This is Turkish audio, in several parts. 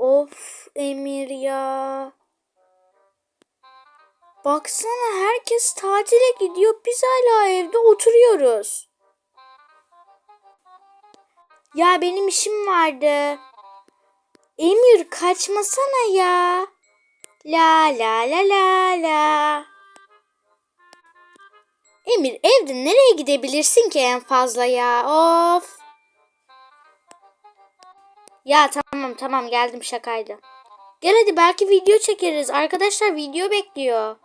Of Emir ya. Baksana herkes tatile gidiyor. Biz hala evde oturuyoruz. Ya benim işim vardı. Emir kaçmasana ya. La la la la la. Emir evde nereye gidebilirsin ki en fazla ya? Of. Ya tamam tamam geldim şakaydı. Gel hadi belki video çekeriz. Arkadaşlar video bekliyor.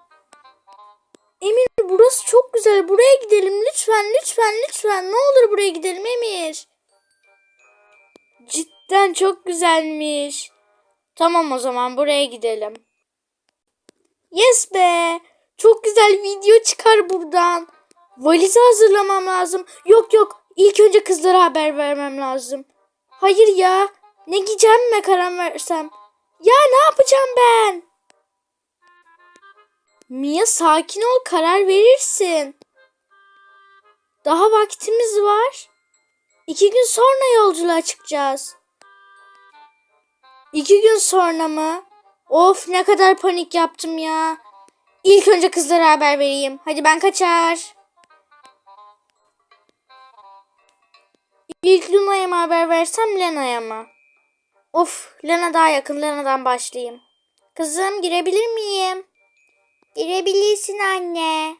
Emir burası çok güzel. Buraya gidelim lütfen lütfen lütfen. Ne olur buraya gidelim Emir. Cidden çok güzelmiş. Tamam o zaman buraya gidelim. Yes be. Çok güzel video çıkar buradan. Valizi hazırlamam lazım. Yok yok. İlk önce kızlara haber vermem lazım. Hayır ya. Ne giyeceğime karar versem. Ya ne yapacağım ben? Mia sakin ol karar verirsin. Daha vaktimiz var. İki gün sonra yolculuğa çıkacağız. İki gün sonra mı? Of ne kadar panik yaptım ya. İlk önce kızlara haber vereyim. Hadi ben kaçar. İlk Luna'ya mı haber versem Lena'ya mı? Of Lena daha yakın. Lena'dan başlayayım. Kızım girebilir miyim? Girebilirsin anne.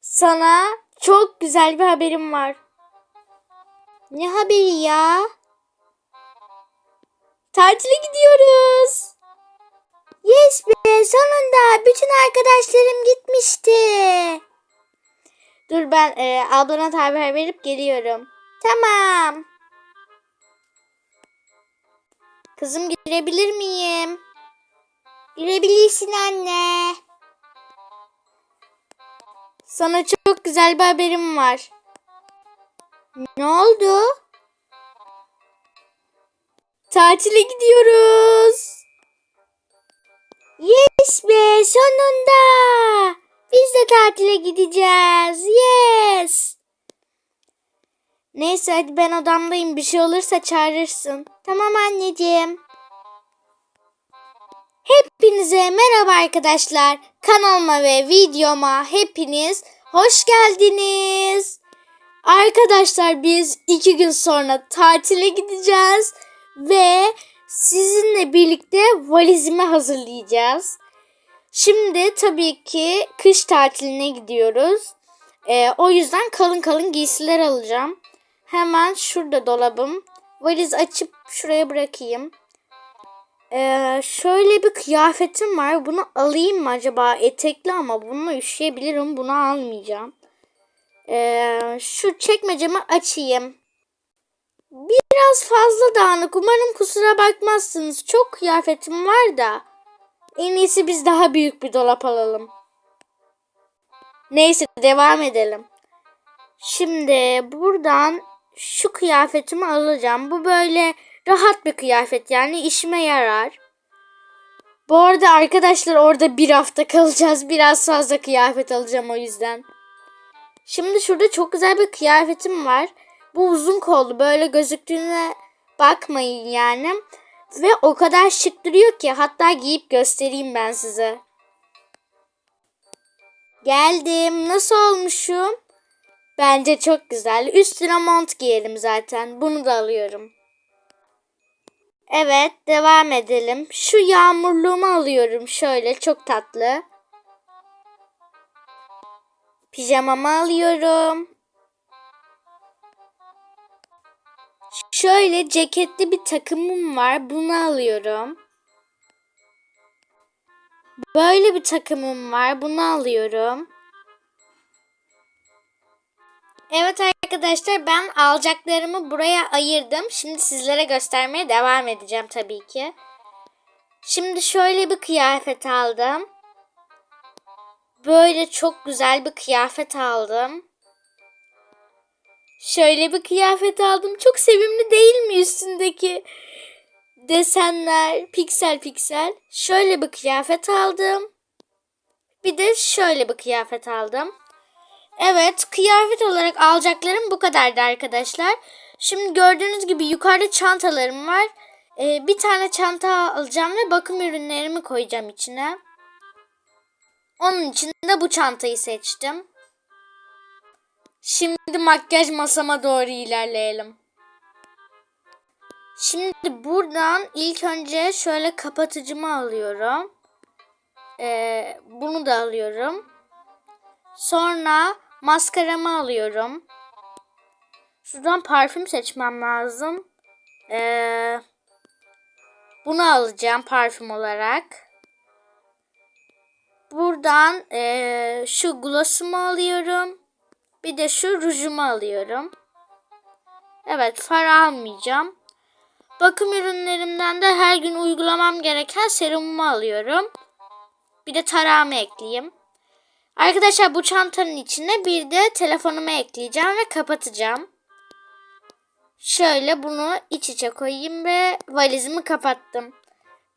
Sana çok güzel bir haberim var. Ne haberi ya? Tatile gidiyoruz. Yes be sonunda bütün arkadaşlarım gitmişti. Dur ben e, ablana haber verip geliyorum. Tamam. Kızım girebilir miyim? Girebilirsin anne. Sana çok güzel bir haberim var. Ne oldu? Tatile gidiyoruz. Yes be sonunda. Biz de tatile gideceğiz. Yes. Neyse hadi ben odamdayım. Bir şey olursa çağırırsın. Tamam anneciğim. Hepinize merhaba arkadaşlar. Kanalıma ve videoma hepiniz hoş geldiniz. Arkadaşlar biz iki gün sonra tatile gideceğiz ve sizinle birlikte valizimi hazırlayacağız. Şimdi tabii ki kış tatiline gidiyoruz. Ee, o yüzden kalın kalın giysiler alacağım. Hemen şurada dolabım. Valiz açıp şuraya bırakayım. Ee, şöyle bir kıyafetim var. Bunu alayım mı acaba? Etekli ama bununla üşüyebilirim. Bunu almayacağım. Ee, şu çekmecemi açayım. Biraz fazla dağınık. Umarım kusura bakmazsınız. Çok kıyafetim var da. En iyisi biz daha büyük bir dolap alalım. Neyse devam edelim. Şimdi buradan şu kıyafetimi alacağım. Bu böyle rahat bir kıyafet yani işime yarar. Bu arada arkadaşlar orada bir hafta kalacağız. Biraz fazla kıyafet alacağım o yüzden. Şimdi şurada çok güzel bir kıyafetim var. Bu uzun kollu böyle gözüktüğüne bakmayın yani. Ve o kadar şık duruyor ki hatta giyip göstereyim ben size. Geldim. Nasıl olmuşum? Bence çok güzel. Üstüne mont giyelim zaten. Bunu da alıyorum. Evet, devam edelim. Şu yağmurluğumu alıyorum şöyle çok tatlı. Pijamamı alıyorum. Şöyle ceketli bir takımım var. Bunu alıyorum. Böyle bir takımım var. Bunu alıyorum. Evet arkadaşlar ben alacaklarımı buraya ayırdım. Şimdi sizlere göstermeye devam edeceğim tabii ki. Şimdi şöyle bir kıyafet aldım. Böyle çok güzel bir kıyafet aldım. Şöyle bir kıyafet aldım. Çok sevimli değil mi üstündeki desenler piksel piksel. Şöyle bir kıyafet aldım. Bir de şöyle bir kıyafet aldım. Evet kıyafet olarak alacaklarım bu kadardı arkadaşlar. Şimdi gördüğünüz gibi yukarıda çantalarım var. Ee, bir tane çanta alacağım ve bakım ürünlerimi koyacağım içine. Onun için de bu çantayı seçtim. Şimdi makyaj masama doğru ilerleyelim. Şimdi buradan ilk önce şöyle kapatıcımı alıyorum. Ee, bunu da alıyorum. Sonra maskaramı alıyorum. Şuradan parfüm seçmem lazım. Ee, bunu alacağım parfüm olarak. Buradan ee, şu glossumu alıyorum. Bir de şu rujumu alıyorum. Evet far almayacağım. Bakım ürünlerimden de her gün uygulamam gereken serumumu alıyorum. Bir de tarağımı ekleyeyim. Arkadaşlar bu çantanın içine bir de telefonumu ekleyeceğim ve kapatacağım. Şöyle bunu iç içe koyayım ve valizimi kapattım.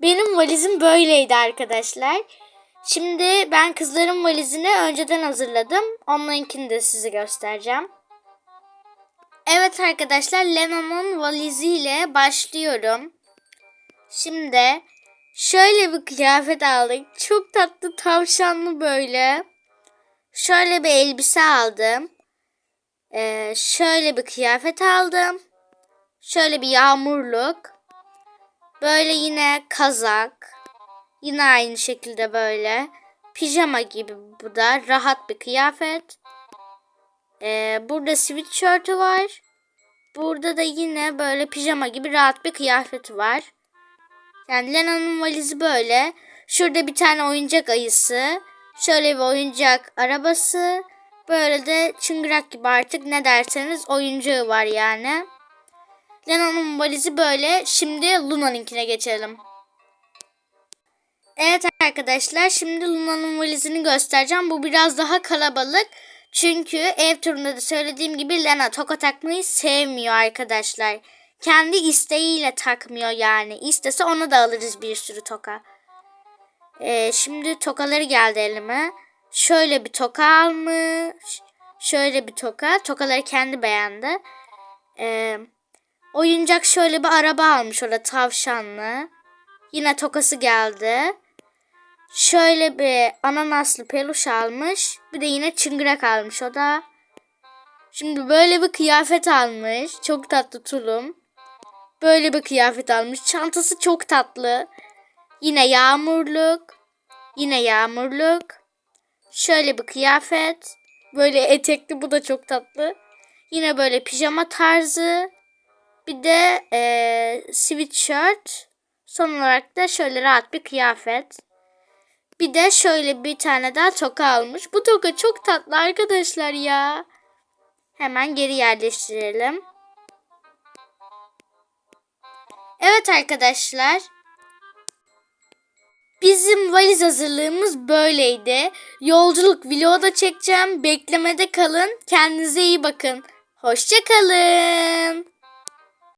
Benim valizim böyleydi arkadaşlar. Şimdi ben kızların valizini önceden hazırladım. Onlarınkini de size göstereceğim. Evet arkadaşlar Lena'nın valiziyle başlıyorum. Şimdi şöyle bir kıyafet aldık. Çok tatlı tavşanlı böyle. Şöyle bir elbise aldım. Ee, şöyle bir kıyafet aldım. Şöyle bir yağmurluk. Böyle yine kazak. Yine aynı şekilde böyle. Pijama gibi bu da rahat bir kıyafet. Ee, burada sweatshirt'ü var. Burada da yine böyle pijama gibi rahat bir kıyafeti var. Yani Lena'nın valizi böyle. Şurada bir tane oyuncak ayısı. Şöyle bir oyuncak arabası. Böyle de çıngırak gibi artık ne derseniz oyuncağı var yani. Lena'nın valizi böyle. Şimdi Luna'nınkine geçelim. Evet arkadaşlar şimdi Luna'nın valizini göstereceğim. Bu biraz daha kalabalık. Çünkü ev turunda da söylediğim gibi Lena toka takmayı sevmiyor arkadaşlar. Kendi isteğiyle takmıyor yani. İstese ona da alırız bir sürü toka. Ee, şimdi tokaları geldi elime. Şöyle bir toka almış. Şöyle bir toka. Tokaları kendi beğendi. Ee, oyuncak şöyle bir araba almış orada tavşanlı. Yine tokası geldi. Şöyle bir ananaslı peluş almış. Bir de yine çıngırak almış o da. Şimdi böyle bir kıyafet almış. Çok tatlı tulum. Böyle bir kıyafet almış. Çantası çok tatlı. Yine yağmurluk. Yine yağmurluk. Şöyle bir kıyafet. Böyle etekli bu da çok tatlı. Yine böyle pijama tarzı. Bir de e, sweatshirt. Son olarak da şöyle rahat bir kıyafet. Bir de şöyle bir tane daha toka almış. Bu toka çok tatlı arkadaşlar ya. Hemen geri yerleştirelim. Evet arkadaşlar. Bizim valiz hazırlığımız böyleydi. Yolculuk vlogu da çekeceğim. Beklemede kalın. Kendinize iyi bakın. Hoşçakalın.